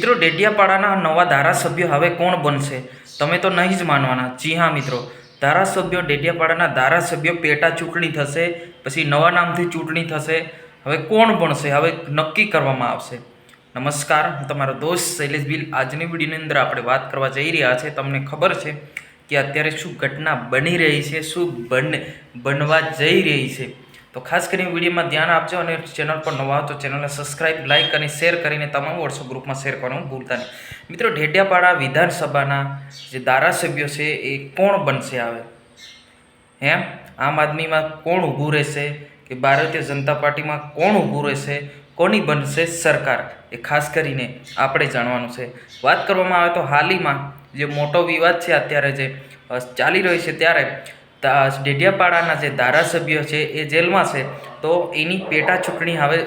મિત્રો, ડેડિયાપાડાના નવા ધારાસભ્ય હવે કોણ બનશે? તમે તો નહીં જ માનવાના. જી હા, મિત્રો. ધારાસભ્યો ડેડિયાપાડાના ધારાસભ્યો પેટા ચૂંટણી થશે, પછી નવા નામથી ચૂંટણી થશે. હવે કોણ બનશે? હવે નક્કી કરવામાં આવશે. નમસ્કાર, હું તમારો દોસ્ત શૈલેષ બિલ. આજની વિડીયોની અંદર આપણે વાત કરવા જઈ રહ્યા છે. તમને ખબર છે કે અત્યારે શું ઘટના બની રહી છે, શું બન, બનવા જઈ રહી છે. તો ખાસ કરીને વિડીયોમાં ધ્યાન આપજો અને ચેનલ પર નવા તો ચેનલને સબસ્ક્રાઇબ લાઇક અને શેર કરીને તમામ વોટ્સઅપ ગ્રુપમાં શેર કરવાનું ભૂલતા નહીં. મિત્રો, ઢેડિયાપાડા વિધાનસભાના જે ધારાસભ્યો છે એ કોણ બનશે આવે એમ આમ આદમીમાં કોણ ઊભું રહેશે? કે ભારતીય જનતા પાર્ટીમાં કોણ ઊભું રહેશે? કોની બનશે સરકાર? એ ખાસ કરીને આપણે જાણવાનું છે. વાત કરવામાં આવે તો હાલીમાં જે મોટો વિવાદ છે અત્યારે જે ચાલી રહ્યો છે ત્યારે ડેડિયાપાડાના જે ધારાસભ્યો છે એ જેલમાં છે, તો એની પેટા ચૂંટણી હવે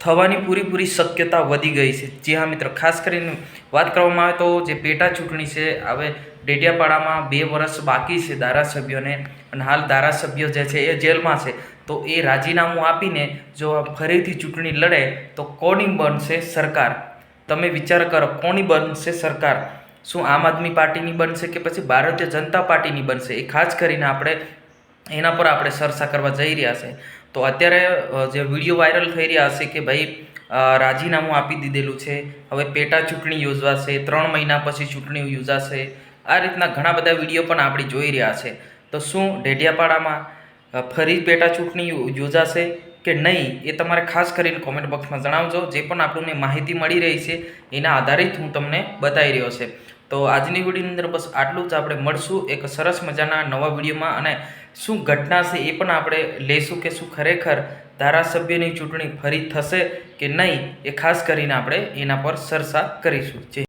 થવાની પૂરીપૂરી શક્યતા વધી ગઈ છે. જી હા મિત્રો, ખાસ કરીને વાત કરવામાં આવે તો જે પેટા ચૂંટણી છે, હવે ડેડિયાપાડામાં બે વર્ષ બાકી છે ધારાસભ્યોને અને હાલ ધારાસભ્યો જે છે એ જેલમાં છે. તો એ રાજીનામું આપીને જો ફરીથી ચૂંટણી લડે, તો કોની બનશે સરકાર? તમે વિચાર કરો, કોની બનશે સરકાર? શું આમ આદમી પાર્ટીની બનશે કે પછી ભારતીય જનતા પાર્ટીની બનશે? એ ખાસ કરીને આપણે એના પર આપણે ચર્ચા કરવા જઈ રહ્યા છે. તો અત્યારે જે વીડિયો વાયરલ થઈ રહ્યા હશે કે ભાઈ રાજીનામું આપી દીધેલું છે. હવે પેટા ચૂંટણી યોજવાશે ત્રણ મહિના પછી ચૂંટણી યોજાશે. આ રીતના ઘણા બધા વીડિયો પણ આપણે જોઈ રહ્યા છે. તો શું ઢેઢિયાપાડામાં ફરી પેટા ચૂંટણી યોજાશે કે નહીં? એ તમારે ખાસ કરીને કોમેન્ટ બોક્સમાં જણાવજો. જે પણ આપણને માહિતી મળી રહી છે, એના આધારિત હું તમને બતાવી રહ્યો છે. તો આજની વિડીયોની અંદર બસ આટલું જ. આપણે મળશું એક સરસ મજાના નવા વિડીયોમાં અને શું ઘટના છે એ પણ આપણે લેશું કે શું ખરેખર ધારાસભ્યની ચૂંટણી ફરી થશે કે નહીં એ ખાસ કરીને આપણે એના પર ચર્ચા કરીશું. જય